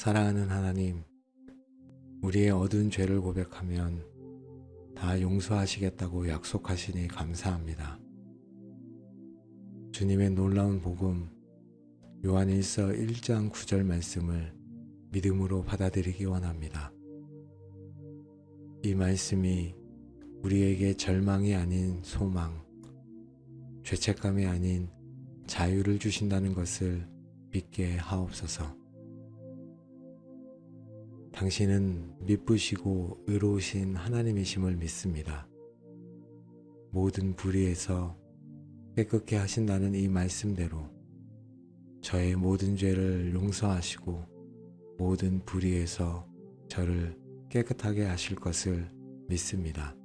사랑하는 하나님, 우리의 어두운 죄를 고백하면 다 용서하시겠다고 약속하시니 감사합니다. 주님의 놀라운 복음, 요한일서 1장 9절 말씀을 믿음으로 받아들이기 원합니다. 이 말씀이 우리에게 절망이 아닌 소망, 죄책감이 아닌 자유를 주신다는 것을 믿게 하옵소서. 당신은 미쁘시고 의로우신 하나님이심을 믿습니다. 모든 불의에서 깨끗게 하신다는 이 말씀대로 저의 모든 죄를 용서하시고 모든 불의에서 저를 깨끗하게 하실 것을 믿습니다.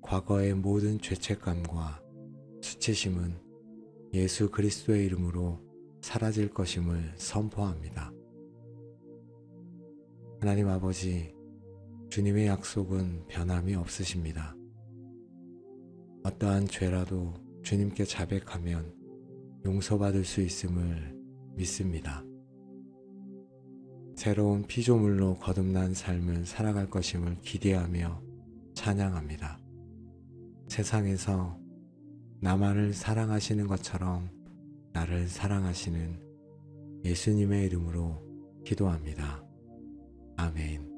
과거의 모든 죄책감과 수치심은 예수 그리스도의 이름으로 사라질 것임을 선포합니다. 하나님 아버지, 주님의 약속은 변함이 없으십니다. 어떠한 죄라도 주님께 자백하면 용서받을 수 있음을 믿습니다. 새로운 피조물로 거듭난 삶을 살아갈 것임을 기대하며 찬양합니다. 세상에서 나만을 사랑하시는 것처럼 나를 사랑하시는 예수님의 이름으로 기도합니다. 아멘.